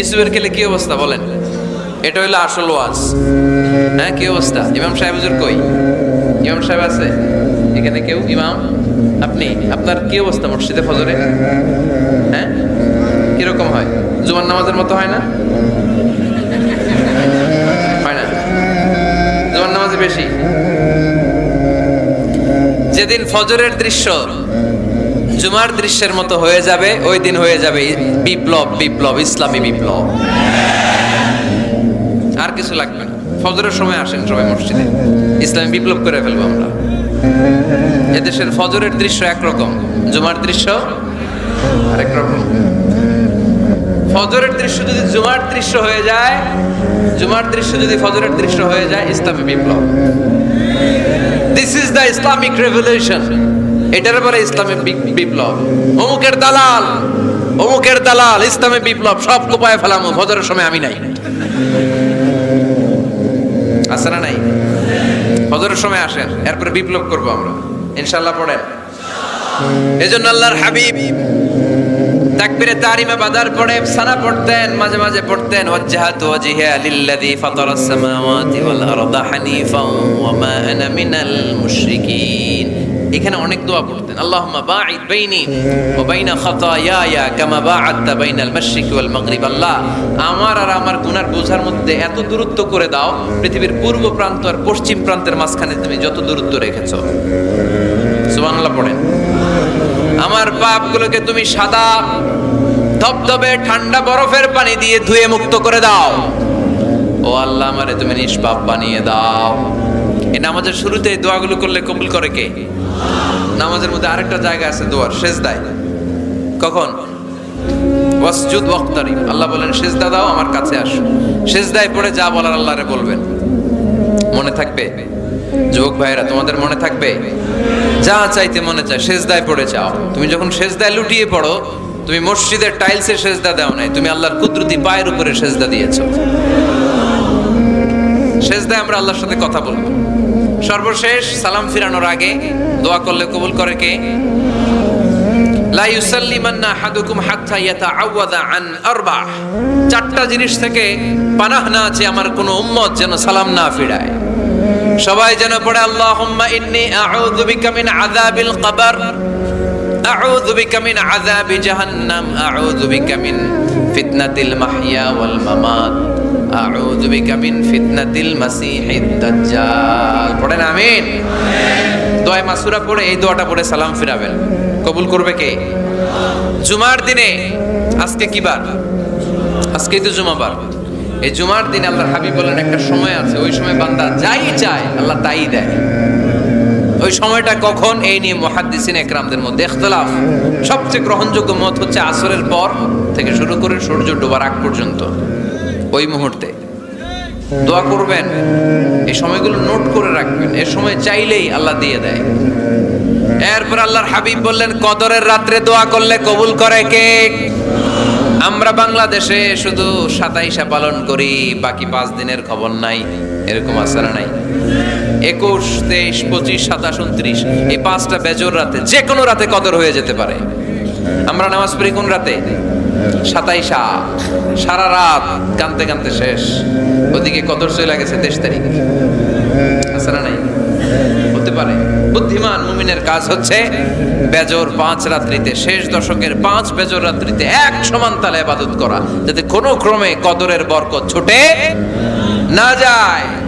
ইসুবের খেলে কি অবস্থা বলেন? এটা হইল আসল ওয়াজ। হ্যাঁ কি অবস্থা? ইমাম সাহেব হুজুর কই? ইমাম সাহেব আছে? এখানে কেউ? ইমাম? আপনি? আপনার কি অবস্থা মসজিদে ফজরে? হ্যাঁ? কীরকম হয়? জুমার নামাজের মতো হয় না? হয় না? জুমার নামাজে বেশি? যেদিন ফজরের দৃশ্য জুমার দৃশ্যের মতো হয়ে যাবে, ওই দিন হয়ে যাবে বিপ্লব বিপ্লব, ইসলামী বিপ্লব। আর কিছু লাগবে না। ফজরের সময় আসেন সবাই মসজিদে। ইসলামী বিপ্লব করে ফেলব আমরা। এদেশের ফজরের দৃশ্য একরকম, জুমার দৃশ্য আরেক রকম। ফজরের দৃশ্য যদি জুমার দৃশ্য হয়ে যায়, জুমার দৃশ্য যদি ফজরের দৃশ্য হয়ে যায়, ইসলামী বিপ্লব। This is the Islamic revolution এটার পরে ইসলামিক বি- বিপ্লব। অমুকের দালাল অমুকের দালাল, ইসলামী বিপ্লব, সব কোপায় ফেলামো, ফজরের সময় আমি নাই। আছে না নাই? ফজরের সময় আসেন এরপরে বিপ্লব করব আমরা। ইনশাল্লাহ আল্লাহর হাবিব তাকবীরে তারিমে বাদার পড়ে, সানা পড়তেন, মাঝে মাঝে পড়তেন, ওয়াজ্জাহাতু ওয়াজহিয়া লিল্লাযী ফাতারাস সামাওয়াতি ওয়াল আরদা ওয়া মা আনা মিনাল মুশরিকিন। এখানে অনেক দোয়া পড়তেন। আল্লাহুম্মা বাঈদ বাইনি ওয়া বাইনা খাতায়ায়া কামা বাআদতা বাইনাল মাশরিকি ওয়াল মাগরিব। আল্লাহ, আমার আর আমার গুনার বোঝার মধ্যে এত দূরত্ব করে দাও, পৃথিবীর পূর্ব প্রান্ত আর পশ্চিম প্রান্তের মাঝখানে তুমি যত দূরত্ব রেখেছো। সুবহানাল্লাহ পড়েন। আমার পাপগুলোকে তুমি সাদা ধবধবে ঠান্ডা বরফের পানি দিয়ে ধুয়ে মুক্ত করে দাও। ও আল্লাহ, আমারে তুমি নিষ্পাপ বানিয়ে দাও। এই নামাজের শুরুতে দোয়াগুলো করলে কবুল করে কে? নামাজের মধ্যে আরেকটা জায়গা আছে দোয়ার শেষ দায় কখন? ওয়াসজুদ ওয়াক্তারি। আল্লাহ বলেন আমার কাছে আসো। পড়ে যা বলার আল্লাহরে বলবেন। মনে থাকবে? যুবক ভাইরা তোমাদের মনে থাকবে? যা চাইতে মনে চায় পড়ে যাও। তুমি যখন সেজদায় লুটিয়ে পড়ো, তুমি মসজিদের টাইলসে সেজদা দাও নাই, তুমি আল্লাহর কুদরতি পায়ের উপরে সেজদা দিয়েছ। সেজদায় আমরা আল্লাহর সাথে কথা বলব। সর্বশেষ সালাম ফিরানোর আগে দোয়া করলে কবুল করে কে? লা চারটা জিনিস থেকে পানাহ না আছে আমার কোনো উম্মত যেন সালাম না ফিরায়। সবাই যেন পড়ে, আল্লাহুম্মা ইন্নী জাহান্নাম, আউযু বিকা মিন ফিতনাতিল ওয়াল মামাত। আউযু বিকা মিন ফিতনাতিল দাজ্জাল। পড়েন আমিন। দোয়া মাসুরা পড়ে এই দোয়াটা পড়ে সালাম ফিরাবেন। কবুল করবে কে? জুমার দিনে আজকে কি বার? তো এই জুমার হাবিব বলেন, একটা সময় আছে, ওই সময় বান্দা যাই চায়, আল্লাহ তাই দেয়। ওই সময়টা কখন? এই নিয়ে মহাদ্দিসিন একরামদের মধ্যে ইখতলাফ। সবচেয়ে গ্রহণযোগ্য মত হচ্ছে আসরের পর থেকে শুরু করে সূর্য ডোবার আগ পর্যন্ত। ওই মুহূর্তে। দোয়া করবেন, এই সময়গুলো নোট করে রাখবেন এর সময় চাইলেই আল্লাহ দিয়ে দেয়। এরপর আল্লাহর হাবিব বললেন, কদরের রাত্রে দোয়া করলে কবুল করে কে? আমরা বাংলাদেশে শুধু সাতাইশা পালন করি, বাকি পাঁচ দিনের খবর নাই, এরকম আসারা নাই? একুশ, তেইশ, পঁচিশ, সাতাশ, উনত্রিশ, এই পাঁচটা বেজর রাতে যে কোনো রাতে কদর হয়ে যেতে পারে। আমরা নামাজ পড়ি কোন রাতে? সাতাইশা। সারা রাত কানতে কানতে শেষ। ওদিকে কদর চলে তেইশ তারিখ। নাই? হতে পারে। বুদ্ধিমান মুমিনের কাজ হচ্ছে বেজর পাঁচ রাত্রিতে, শেষ দশকের পাঁচ বেজর রাত্রিতে এক সমান তালে আবাদত করা, যাতে কোনো ক্রমে কদরের বরকত ছুটে না যায়।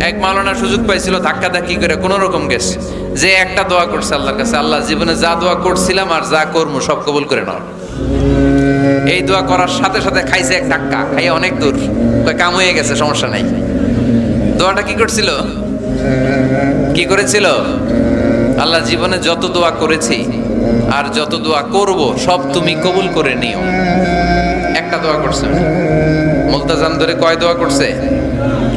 এক মাওলানা সুযোগ পাইছিল, ধাক্কা ধাক্কি করে কোনো রকম গেছে। যে একটা দোয়া করছে আল্লাহর কাছে, আল্লাহ জীবনে যা দোয়া করছিলাম আর যা করব সব কবুল করে নাও। এই দোয়া করার সাথে সাথে খাইছে এক ধাক্কা, খাইয়ে অনেক দূর। কাম হয়ে গেছে, সমস্যা নাই। দোয়াটা কি করছিল? কি করেছিল? আল্লাহ জীবনে যত দোয়া করেছি আর যত দোয়া করব, সব তুমি কবুল করে নিও। একটা দোয়া করছে। উনি। মুলতাজাম ধরে কয় দোয়া করছে?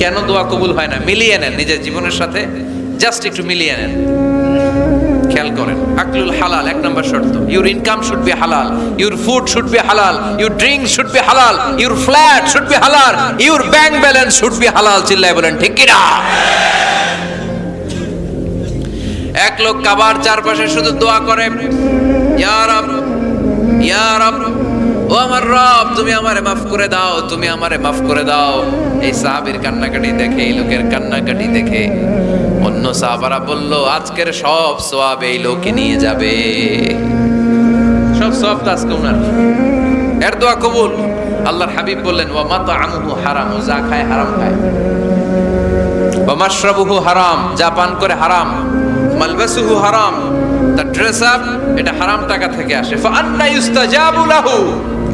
কেন দোয়া কবুল হয় না? মিলিয়ে নেন নিজের জীবনের সাথে জাস্ট একটু মিলিয়ে নেন। খেয়াল করেন আকলুল হালাল, এক নম্বর শর্ত। ইউর ইনকাম শুড বি হালাল ইউর ফুড শুড বি হালাল ইউর ড্রিঙ্ক শুড বি হালাল ইউর ফ্ল্যাট শুড বি হালাল your bank balance should be হালাল চিল্লায় বলেন, ঠিক কিনা? এক লোক কাবার চারপাশে শুধু দোয়া করে, ইয়া রব ইয়া রব ও আমার রব, তুমি আমারে মাফ করে দাও, তুমি আমারে মাফ করে দাও। এই সাহাবীর কান্নাকাটি দেখে, এই লোকের কান্নাকাটি দেখে অন্য সাহাবারা বলল, আজকের সব সোয়াব এই লোকে নিয়ে যাবে। সব সব তো আজকে এর দোয়া কবুল। আল্লাহর হাবিব বললেন, ওয়া মাতা আমুহু হারাম, ও যা খায় হারাম খায়। ওয়া মাশরাবুহু হারাম, যা পান করে হারাম। মালবাসুহু হারাম, তার ড্রেস আপ এটা হারাম টাকা থেকে আসে। ফা আন্না ইউস্তাজাবু লাহু।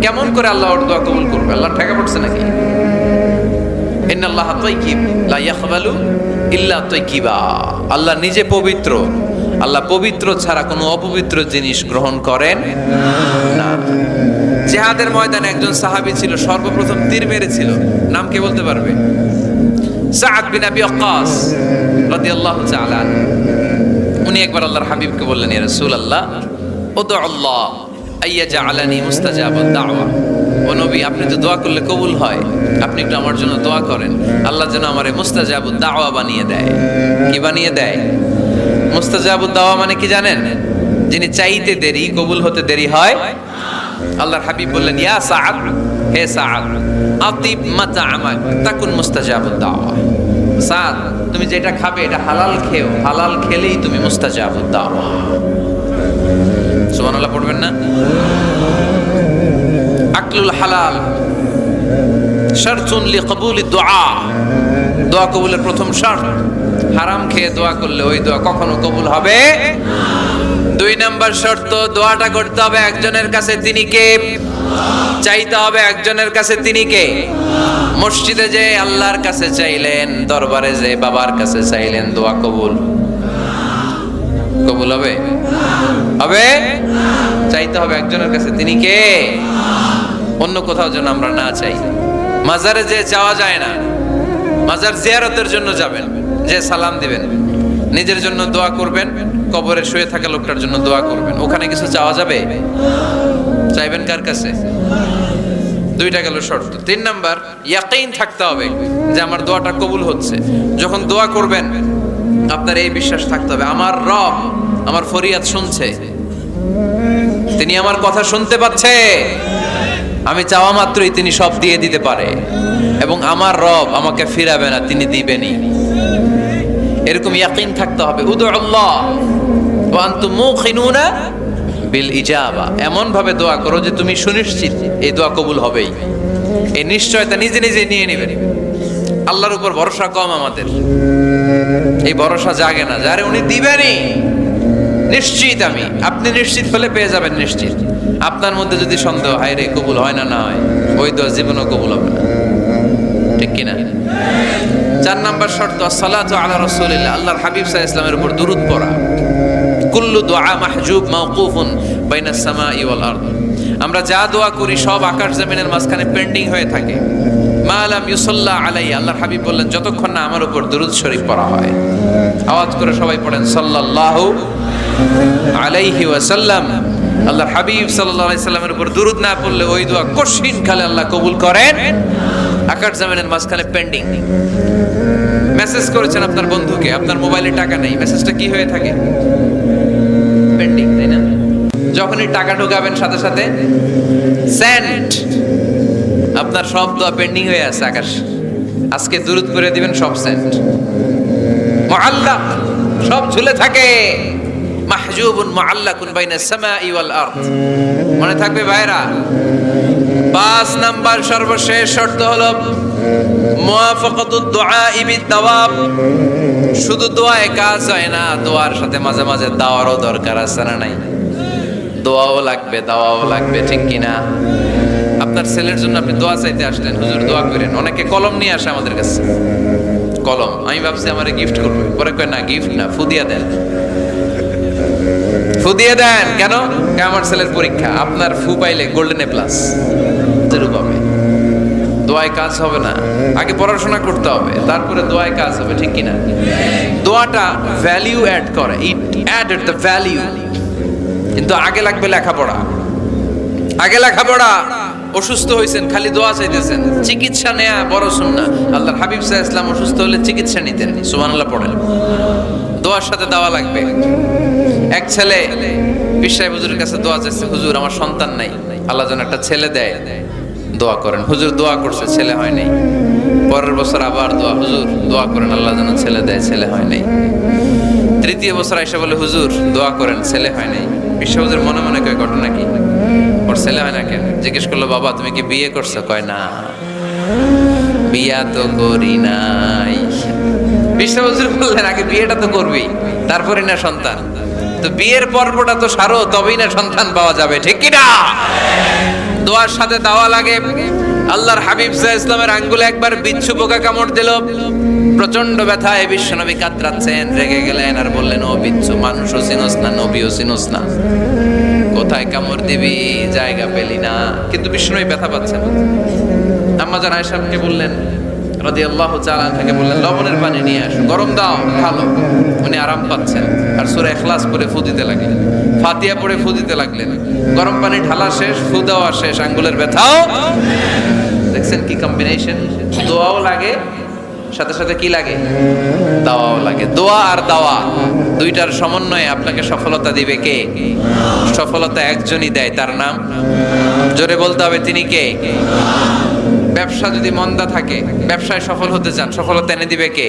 কেমন করে আল্লাহ ওর দোয়া কবুল করবে? আল্লাহ টাকা পড়ছে নাকি? তাইয়িব লা ইয়াকবালু ইল্লা তাইয়িবা আল্লাহ নিজে পবিত্র। আল্লাহ পবিত্র ছাড়া কোনো অপবিত্র জিনিস গ্রহণ করেন না। জেহাদের ময়দানে একজন সাহাবী ছিল, সর্বপ্রথম তীর মেরেছিল। নাম কে বলতে পারবে? সাদ বিন আবি ওয়াক্কাস রাদিয়াল্লাহু তাআলা উনি একবার আল্লাহর হাবিবকে বললেন, ইয়া রাসূলুল্লাহ উদু আল্লাহ। আইয়া জাআলানি মুস্তাজাবাদ দাওয়া। ও নবী, আপনি তো দোয়া করলে কবুল হয়। আপনি একটু আমার জন্য দোয়া করেন। আল্লাহ যেন আমারে মুস্তাজাবুদ দাওয়া বানিয়ে দেয়। কি বানিয়ে দেয়? মুস্তাজাবুদ দাওয়া মানে কি জানেন? যিনি চাইতে দেরি, কবুল হতে দেরি হয়। আল্লাহর হাবিব বললেন, ইয়া সাআদ, হে সাআদ, আতিব মাতা আমাক, তাকুন মুস্তাজাবুদ দাওয়া। সাদ তুমি যেটা খাবে এটা হালাল খেও। হালাল খেলেই তুমি মুস্তাজাবুদ দাওয়া। সুবহানাল্লাহ, পড়বেন না। আকলুল হালাল, শারতুন লিকবুলি দোয়া দোয়া কবুলের প্রথম শর্ত, হারাম খেয়ে দোয়া করলে ওই দোয়া কখনো কবুল হবে দুই নাম্বার শর্ত দোয়াটা করতে হবে একজনের কাছে তিনি কে? চাইতে হবে একজনের কাছে তিনি কে? মসজিদে যে আল্লাহর কাছে চাইলেন, দরবারে যে বাবার কাছে চাইলেন দোয়া কবুল। কবুল হবে? হবে? চাইতে হবে একজনের কাছে। তিনি কে? অন্য কোথাও যেন আমরা না চাই। মাজারে যে যাওয়া যায় না, মাজার জিয়ারতের জন্য যাবেন, যে সালাম দিবেন, নিজের জন্য দোয়া করবেন, কবরে শুয়ে থাকা লোকটার জন্য দোয়া করবেন। ওখানে কিছু চাওয়া যাবে? চাইবেন কার কাছে? দুইটা গেল শর্ত। তিন নাম্বার, ইয়াকিন থাকতে হবে যে আমার দোয়াটা কবুল হচ্ছে। যখন দোয়া করবেন, আপনার এই বিশ্বাস থাকতে হবে। আমার রব, আমার ফরিয়াদ শুনছে। তিনি আমার কথা শুনতে পাচ্ছে। আমি চাওয়া মাত্রই তিনি সব দিয়ে দিতে পারে। এবং আমার রব আমাকে ফিরাবে না, তিনি দিবেনই। এরকম ইয়াকিন থাকতে হবে। উদু আল্লাহ। বিল ইজাবা। এমন ভাবে দোয়া করো যে তুমি সুনিশ্চিত এই দোয়া কবুল হবেই। এই নিশ্চয়তা নিজে নিজে নিয়ে নেবেন আল্লাহর উপর ভরসা কম আমাদের। এই ভরসা জাগে না। যারে উনি দিবেনই। নিশ্চিত আমি। আপনি নিশ্চিত হলে পেয়ে যাবেন নিশ্চিত। আপনার মধ্যে যদি সন্দেহ, হয় রে, কবুল হয় না না হয়, ওই দোয়া জীবনও কবুল হবে না। ঠিক কিনা? চার নাম্বার শর্ত সালাতু আলা রাসূলিল্লাহ। আল্লাহর হাবিব আলাইহি ইসলামের উপর দুরূদ পড়া। কুল্লু দুআ মাহজুব মাওকুফুন বাইনাস সামাই ওয়াল আরদ। আমরা যা দোয়া করি সব আকাশ জমিনের মাঝখানে পেন্ডিং হয়ে থাকে। মা আলাম ইউসাল্লাহ আলাইহি আল্লাহর হাবিব বললেন, যতক্ষণ না আমার উপর দুরূদ শরীফ পড়া হয়। আওয়াজ করে সবাই পড়েন, সাল্লাল্লাহু আলাইহি ওয়াসাল্লাম। আল্লাহর হাবিব আলাইহি সাল্লামের উপর দুরূদ না পড়লে ওই দোয়া কঠিন কালে আল্লাহ কবুল করেন। আকাশ জমিনের মাঝখানে পেন্ডিং মেসেজ করেছেন আপনার বন্ধুকে, আপনার মোবাইলে টাকা নেই। মেসেজটা কি হয়ে থাকে? পেন্ডিং তাই না? যখনই টাকা ঢোকাবেন সাথে সাথে সেন্ড আপনার সব দোয়া পেন্ডিং হয়ে আছে, আকাশ। আজকে দূরত করে দিবেন সব মুআল্লাক, সব ঝুলে থাকে। মাহজুবুন মনে থাকবে ভাইরা পাঁচ নাম্বার সর্বশেষ শর্ত হলো মুওয়াফাকাতুদ দুআ বিদ দাওয়াব শুধু দোয়ায় কাজ হয় না, দোয়ার সাথে মাঝে মাঝে দাওয়ারও দরকার আছে না নাই? দোয়াও লাগবে, দাওয়াও লাগবে, ঠিক কিনা? আপনার ছেলের জন্য আপনি দোয়া চাইতে আসলেন। হুজুর, দোয়া করেন। অনেকে কলম নিয়ে আসে আমাদের কাছে। কলম। আমি ভাবছি আমারে গিফট করবে। পরে কয়, না গিফট না, ফুদিয়া দেন। ফু দিয়ে দেন। কেন? আমার ছেলের পরীক্ষা? আপনার ফু পাইলে গোল্ডেন এ প্লাস পাবে। দোয়ায় কাজ হবে না। আগে পড়াশোনা করতে হবে। তারপরে দোয়ায় কাজ হবে, ঠিক কিনা? দোয়াটা ভ্যালিউ অ্যাড করে। ইট অ্যাডেড দ্য ভ্যালিউ কিন্তু আগে লাগবে লেখাপড়া। আগে লেখাপড়া। অসুস্থ হয়েছেন খালি দোয়া চাইতেছেন। চিকিৎসা নেয়া বড় সুন্না আল্লাহর হাবিব সাহা ইসলাম অসুস্থ হলে চিকিৎসা নিতেন সুবহানাল্লাহ পড়েন। দোয়ার সাথে দেওয়া লাগবে। এক ছেলে বিশ্বাই হুজুরের কাছে দোয়া চাইছে, হুজুর, আমার সন্তান নাই। আল্লাহ যেন একটা ছেলে দেয়, দোয়া করেন। হুজুর দোয়া করছে, ছেলে হয় নাই। পরের বছর আবার দোয়া, হুজুর, দোয়া করেন, আল্লাহ যেন ছেলে দেয়, ছেলে হয় নাই। তৃতীয় বছর এসে বলে, হুজুর, দোয়া করেন, ছেলে হয় নাই। বিশ্ব হুজুর মনে মনে কয়, ঘটনা কি? ওর ছেলে হয় না জিজ্ঞেস করল, বাবা, তুমি কি বিয়ে করছ? কয়, না, বিয়া তো করি নাই। বিশ্ব বললেন, আগে বিয়েটা তো করবি তারপরে না সন্তান। তো বিয়ের পর্বটা তো সারো, তবেই না সন্তান পাওয়া যাবে, ঠিক কি না? দোয়ার সাথে দাওয়া লাগে। আল্লাহর হাবিব সাহ ইসলামের আঙ্গুলে একবার বিচ্ছু পোকা কামড় দিল। প্রচণ্ড ব্যথায় বিশ্বনবী কাতরাচ্ছেন, রেগে গেলেন আর বললেন, ও বিচ্ছু, মানুষও চিনোস না, নবীও চিনোস না। কোথায় কামড় দিবি, জায়গা পেলি না। কিন্তু বিষ্ণুই ব্যথা পাচ্ছেন আম্মা জান আয়েশাকে বললেন রাদি আল্লাহ থেকে বললেন, লবণের পানি নিয়ে আসো, গরম দাও ভালো উনি আরাম পাচ্ছেন আর সুরে এখলাস পরে ফু দিতে লাগলেন। ফাতিয়া পরে ফু দিতে লাগলেন। গরম পানি ঢালা শেষ, ফু দেওয়া শেষ, আঙ্গুলের ব্যথাও। দেখছেন কি কম্বিনেশন দোয়াও লাগে সাথে সাথে কি লাগে? দাওয়াও লাগে। দোয়া আর দাওয়া, দুইটার সমন্বয়ে আপনাকে সফলতা দিবে কে? সফলতা একজনই দেয়, তার নাম? জোরে বলতে হবে, তিনি কে? ব্যবসা যদি মন্দা থাকে, ব্যবসায় সফল হতে চান, সফলতা এনে দিবে কে?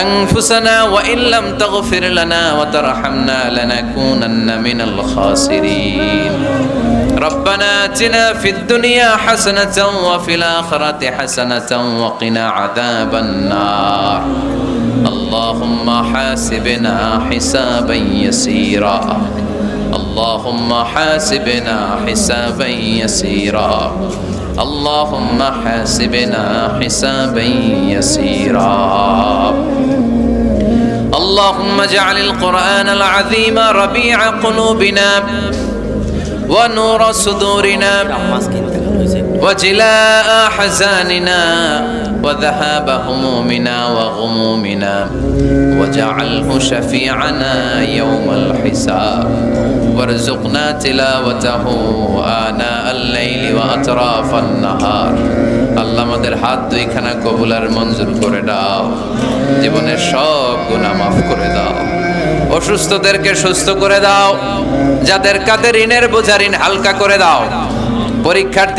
أنفسنا وإن لم تغفر لنا وترحمنا لنكونن من الخاسرين. ربنا آتنا في الدنيا حسنة وفي الآخرة حسنة وقنا عذاب النار. اللهم حاسبنا حسابا يسيرا. اللهم حاسبنا حسابا يسيرا. اللهم حاسبنا حسابا يسيرا. اللهم اجعل القرآن العظيم ربيع قلوبنا ونور صدورنا. وجلاء حزاننا وذهاب همومنا وغمومنا وجعله شفيعنا يوم الحساب وارزقنا تلاوته آناء الليل وأطراف النهار আল্লাহ আমাদের হাত দুইখানা কবুলার মঞ্জুর করে দাও জীবনের সব গুনাহ মাফ করে দাও অসুস্থদেরকে সুস্থ করে দাও যাদের কাদের ঋণের বোঝা ঋণ হালকা করে দাও পরীক্ষার্থী